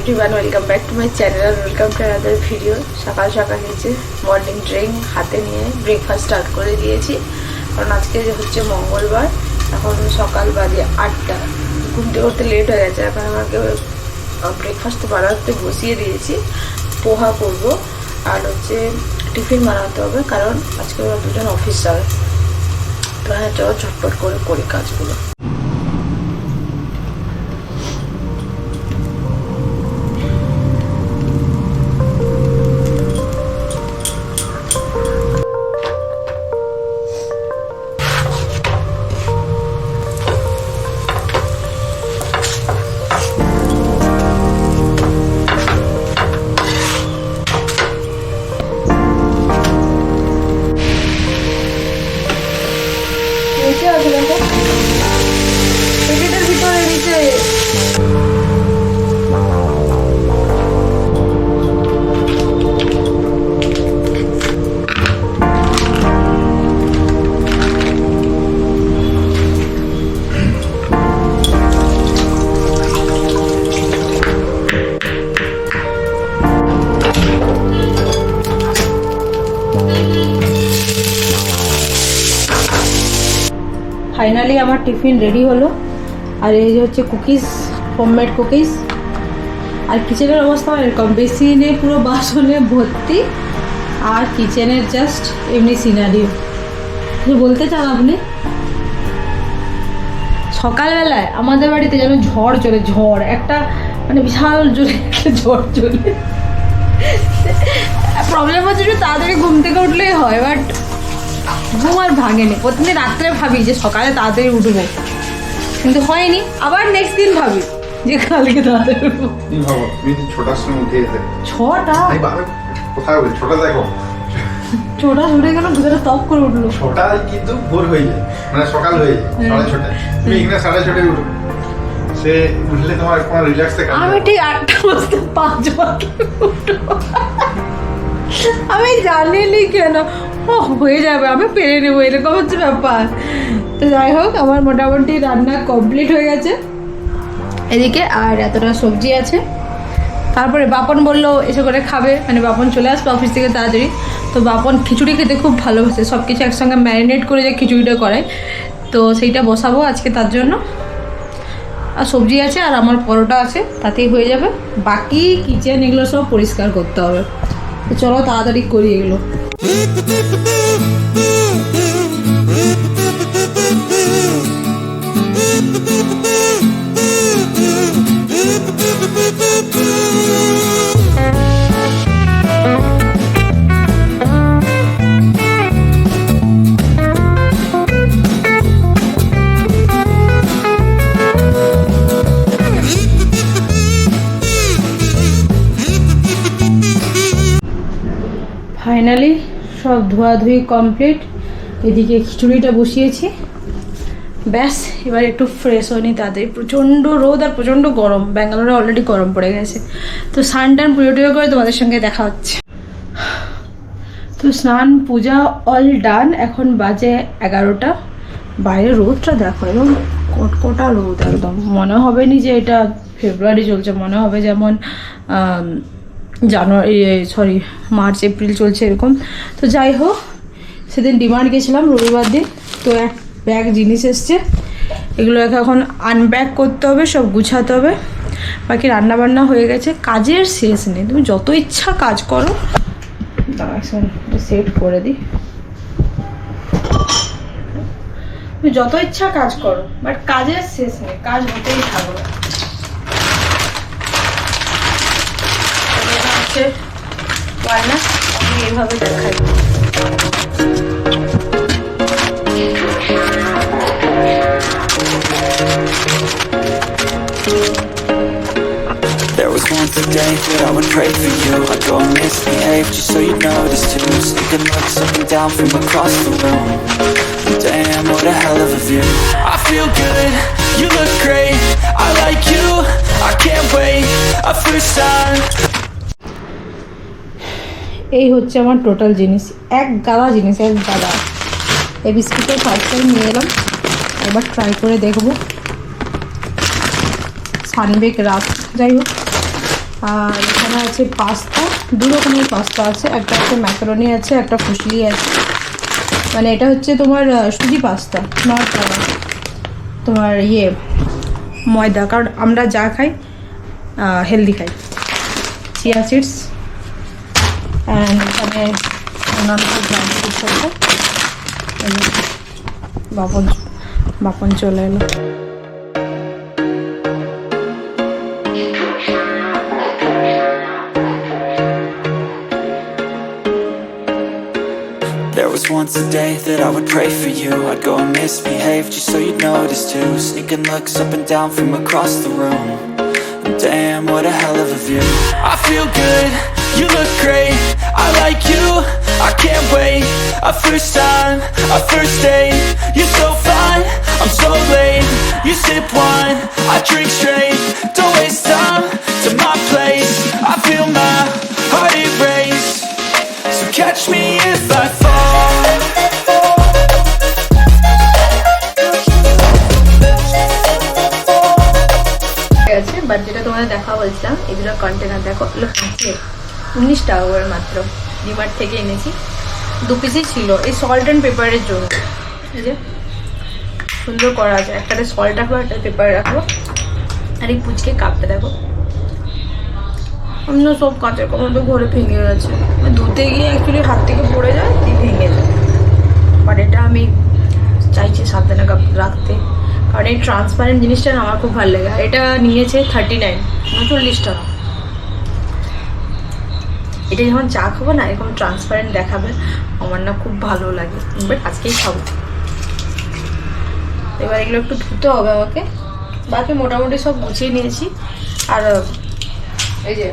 Everyone welcome back to my channel R welcome to another video সকাল সকাল নিচে morning drink হাতে নিয়ে ব্রেকফাস্ট স্টার্ট করে দিয়েছি। কারণ আজকে হচ্ছে মঙ্গলবার, এখন সকাল বাজে আটটা। ঘুমতে করতে লেট হয়ে গেছে, এখন আমাকে ব্রেকফাস্ট বানাতে বসিয়ে দিয়েছি, পোহা করব। আর হচ্ছে টিফিন বানাতে হবে, কারণ আজকে ওরা দুজন অফিস যাবে। তো হ্যাঁ চলো ঝটপট করে করি কাজগুলো। ফাইনালি আমার টিফিন রেডি হলো। আর এই যে হচ্ছে কুকিজ হোমমেড কুকিজ আর কিচেনের অবস্থা এরকম বেসিনে পুরো বাসনে ভর্তি। আর কিচেনের জাস্ট এমনি সিনারিও বলতে চান আপনি? সকালবেলায় আমাদের বাড়িতে যেন ঝড় চলে, ঝড়, একটা মানে বিশাল জোরে একটা ঝড় চলে। প্রবলেম হচ্ছে তাড়াতাড়ি ঘুম থেকে উঠলেই হয় ঘুম আর ভাঙেনি প্রতিদিন রাত্রে ভাবি যে সকালে তাড়াতাড়ি উঠবো। কিন্তু হয়নি আবার নেক্সট দিন ভাবি যে কালকে তাড়াতাড়ি উঠবো। ভাবো ছটার সময় উঠে যেতে। ছটা? কোথায় ছটা দেখো। ছটা ছুটে গেল ভিতরে তপ করে উঠল। ছটায় কিন্তু ভোর হয়ে যায় মানে সকাল হয়ে যায় সাড়ে ছটায়। তুমি এখানে সাড়ে ছটায় উঠো। সে উঠলে তোমার কোনো রিল্যাক্সে আমি ঠিক আটটা বাজতে পাঁচ বাজতে উঠবো। আমি জানিনি কেন? ও, হয়ে যাবে, আমি পেরে নেব, এরকম হচ্ছে ব্যাপার। তো যাই হোক, আমার মোটামুটি রান্না কমপ্লিট হয়ে গেছে। এদিকে আর এতটা সবজি আছে। তারপরে বাপন বলল, এসে করে খাবে। মানে বাপন চলে আসবে অফিস থেকে তাড়াতাড়ি। তো বাপন খিচুড়ি খেতে খুব ভালোবাসে। সব কিছু একসঙ্গে ম্যারিনেট করে যে খিচুড়িটা করায়। তো সেইটা বসাবো আজকে তার জন্য। আর সবজি আছে আর আমার পরোটা আছে, তাতেই হয়ে যাবে। বাকি কিচেন এগুলো সব পরিষ্কার করতে হবে। তো চলো তাড়াতাড়ি করি এগুলো ফাইনালি সব ধোয়াধুয়ি কমপ্লিট এদিকে খিচুড়িটা বসিয়েছি। ব্যাস, এবার একটু ফ্রেশ হয়নি তাড়াতাড়ি। প্রচণ্ড রোদ আর প্রচণ্ড গরম। ব্যাঙ্গালোরে অলরেডি গরম পড়ে গেছে। তো স্নান টান পুজো টুজো করে তোমাদের সঙ্গে দেখা হচ্ছে। তো স্নান, পূজা অল ডান এখন বাজে এগারোটা। বাইরে রোদটা দেখো, একদম কটকটা রোদ একদম। মনে হবে নি যে এটা ফেব্রুয়ারি চলছে, মনে হবে যেমন জানুয়ারি সরি মার্চ, এপ্রিল চলছে এরকম। তো যাই হোক, সেদিন ডিমান্ড গেছিলাম রবিবার দিন, তো এক ব্যাগ জিনিস এসছে। এগুলোকে এখন আনব্যাগ করতে হবে, সব গুছাতে হবে। বাকি রান্না বান্না হয়ে গেছে, কাজের শেষ নেই। তুমি যত ইচ্ছা কাজ করো। সেট করে দিই। তুমি যত ইচ্ছা কাজ করো বাট কাজের শেষ নেই, কাজ হতেই থাকবে হচ্ছে বায়না আমি এইভাবে দেখাই There was once a day that I would pray for you I'd go and misbehave just so you notice too Sneaking looks up and down from across the room Damn, what a hell of a view I feel good, you look great I like you, I can't wait A first time এই হচ্ছে আমার total জিনিস। এক গাদা জিনিস, এক গাদা। এই বিস্কিটের ফার্স্ট টাইম নিয়ে এলাম। এবার ট্রাই করে দেখব। সানবেক রাস যাই হোক, আর এখানে আছে পাস্তা। দু রকমের পাস্তা আছে। একটা আছে ম্যাকারনি আছে, একটা ফুসলি আছে। মানে এটা হচ্ছে তোমার সুজি পাস্তা, নট তোমার ইয়ে ময়দা। কারণ আমরা যা খাই হেলদি খাই। চিয়া সিডস এখানে অন্যান্য ড্রাই ফ্রুটস আছে এই যে বাপন বাপন চলে এলো There was once a day that I would pray for you I'd go and misbehave just so you'd notice too Sneaking looks up and down from across the room And Damn, what a hell of a view. I feel good, you look great I like you, I can't wait. A first time, a first date You're so fine, I'm so late. You sip wine, I drink straight Don't waste time উনিশ টাকা করে মাত্র। ডিমার্ট থেকে এনেছি। দু পিসই ছিল। এই salt and পেপারের জন্য। এই যে, সুন্দর করা আছে। একটাতে সল্ট রাখব, একটা পেপার রাখব। আর এই পুচকে কাপটা দেখো। অন্য সব কাঁচের কমর তো ঘরে ভেঙে গেছে। মানে ধুতে গিয়ে অ্যাকচুয়ালি হাত থেকে পড়ে যায়, দিয়ে ভেঙে যায়। বাট এটা আমি চাইছি সাবধানে কাপ- রাখতে। কারণ এই ট্রান্সপারেন্ট জিনিসটা আমার খুব ভালো লাগে। এটা নিয়েছে থার্টি নাইন উনচল্লিশ টাকা। এটা যখন চা খাব না এরকম ট্রান্সপারেন্ট দেখাবে আমার না খুব ভালো লাগে। বাট আজকেই খাব। এবার এগুলো একটু ধুতে হবে আমাকে। বাকি মোটামুটি সব গুছিয়ে নিয়েছি। আর এই যে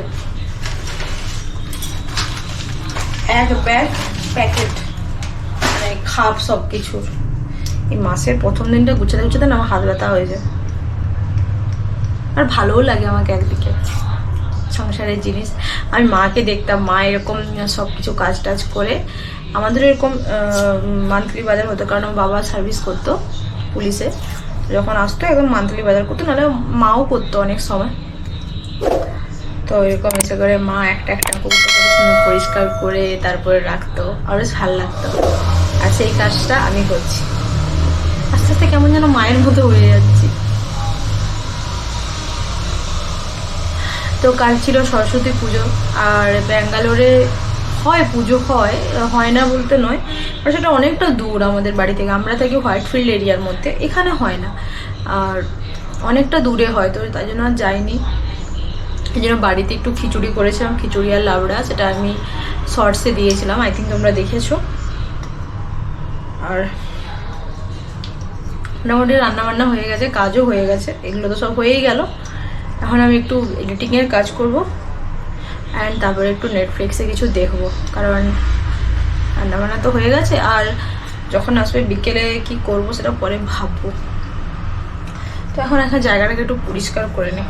এক ব্যাগ প্যাকেট মানে খাপ সব কিছুর এই মাসের প্রথম দিনটা গুছাতে গুছাতে না আমার হাত ব্যথা হয়ে যায়। আর ভালোও লাগে আমাকে একদিকে। সংসারের জিনিস। আমি মাকে দেখতাম, মা এরকম সব কিছু কাজ টাজ করে। আমাদের এরকম মান্থলি বাজার হতো, কারণ বাবা সার্ভিস করতো পুলিশে। যখন আসতো, একদম মান্থলি বাজার করতো, নাহলে মাও করতো অনেক সময়। তো এরকম এসে করে মা একটা একটা পরিষ্কার করে তারপরে রাখতো। আর ভালো লাগতো। আর সেই কাজটা আমি করছি। আস্তে আস্তে কেমন যেন মায়ের মতো হয়ে যাচ্ছি। তো কাল ছিল সরস্বতী পুজো, আর ব্যাঙ্গালোরে হয় পুজো হয় হয় না বলতে নয়, আর সেটা অনেকটা দূর আমাদের বাড়ি থেকে। আমরা থাকি হোয়াইট ফিল্ড এরিয়ার মধ্যে, এখানে হয় না। আর অনেকটা দূরে হয় তো তাই জন্য আর যাইনি। এই জন্য বাড়িতে একটু খিচুড়ি করেছিলাম, খিচুড়ি আর লাউড়া, সেটা আমি শর্টসে দিয়েছিলাম আই থিঙ্ক তোমরা দেখেছ। আর মোটামুটি রান্না বান্না হয়ে গেছে, কাজও হয়ে গেছে, এগুলো তো সব হয়েই গেল। এখন আমি একটু এডিটিংয়ের কাজ করব অ্যান্ড তারপরে একটু নেটফ্লিক্সে কিছু দেখব, কারণ রান্নাবান্না তো হয়ে গেছে, আর যখন আসবে বিকেলে কি করব সেটা পরে ভাববো। তো এখন একটা জায়গাটাকে একটু পরিষ্কার করে নিই